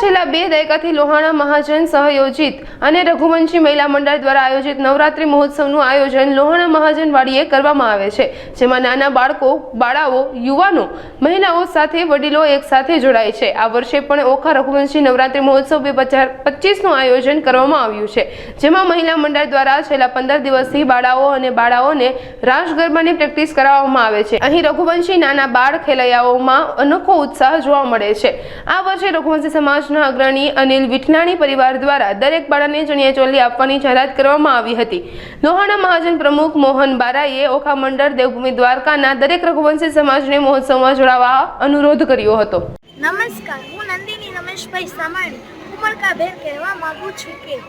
છેલ્લા બે દાયકાથી લોહાણા મહાજન સહયોજિત અને રઘુવંશી મહિલા મંડળ દ્વારા આયોજિત નવરાત્રિ મહોત્સવનું આયોજન લોહાણા મહાજન વાડીએ કરવામાં આવે છે, જેમાં નાના બાળકો, બાળાઓ, યુવાનો, મહિલાઓ સાથે, વડીલો એક સાથે જોડાય છે. આ વર્ષે પણ ઓખા રઘુવંશી નવરાત્રિ મહોત્સવ બે હજાર પચીસનું આયોજન કરવામાં આવ્યું છે, જેમાં મહિલા મંડળ દ્વારા છેલ્લા પંદર દિવસથી બાળાઓ અને બાળાઓને રાસ ગરબાની પ્રેક્ટિસ કરાવવામાં આવે છે. અહીં રઘુવંશી નાના બાળ ખેલૈયાઓમાં અનોખો ઉત્સાહ જોવા મળે છે. આ વર્ષે રઘુવંશી સમાજના અગ્રણી અનિલ વિઠલાણી પરિવાર દ્વારા દરેક બાળાને ચણિયાચોલી આપવાની જાહેરાત કરવામાં આવી હતી. લોહાણા મહાજન પ્રમુખ મોહન બારાએ ઓખા મંડળ, દેવભૂમિ દ્વારકાના દરેક રઘુવંશી સમાજને મહોત્સવમાં જોડાવા અનુરોધ કર્યો હતો. નમસ્કાર, હું નંદિની રમેશભાઈ સામાણી, ઉમરકાભેર કહેવા માંગુ છું કે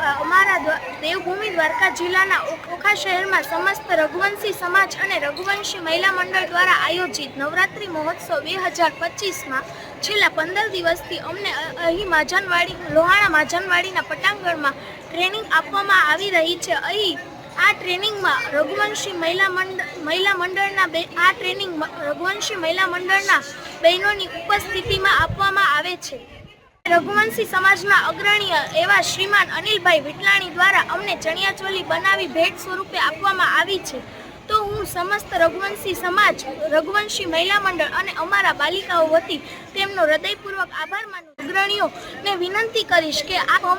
અમારા દ્વા- દેવભૂમિ દ્વારકા જિલ્લાના ઓખ- શહેરમાં સમસ્ત રઘુવંશી સમાજ અને રઘુવંશી મહિલા મંડળ દ્વારા આયોજિત નવરાત્રિ મહોત્સવ બે હજાર પચીસમાં છેલ્લા પંદર દિવસથી અમને અહીં માજનવાડી, લોહાણા માજનવાડીના પટાંગણમાં ટ્રેનિંગ આપવામાં આવી રહી છે. અહીં આ ટ્રેનિંગમાં રઘુવંશી મહિલા મંડળ મહિલા મંડળના બે, આ ટ્રેનિંગ રઘુવંશી મહિલા મંડળના બહેનોની ઉપસ્થિતિમાં આપવામાં આવે છે. રઘુવંશી સમાજના અગ્રણીય એવા શ્રીમાન અનિલભાઈ વિટલાણી દ્વારા અમને ચણિયાચોલી બનાવી ભેટ સ્વરૂપે આપવામાં આવી છે. તો હું સમસ્ત રઘુવંશી સમાજ, રઘુવંશી મહિલા મંડળ અને અમારા બાલિકાઓ વતી તેમનો હૃદયપૂર્વક આભાર માનું અગ્રણીઓને વિનંતી કરીશ કે આ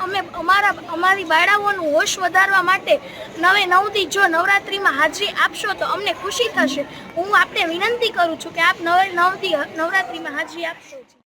અમે અમારા, અમારી બાળાઓનું હોશ વધારવા માટે નવે નવથી જો નવરાત્રિમાં હાજરી આપશો તો અમને ખુશી થશે. હું આપને વિનંતી કરું છું કે આપ નવે નવથી નવરાત્રિમાં હાજરી આપશો.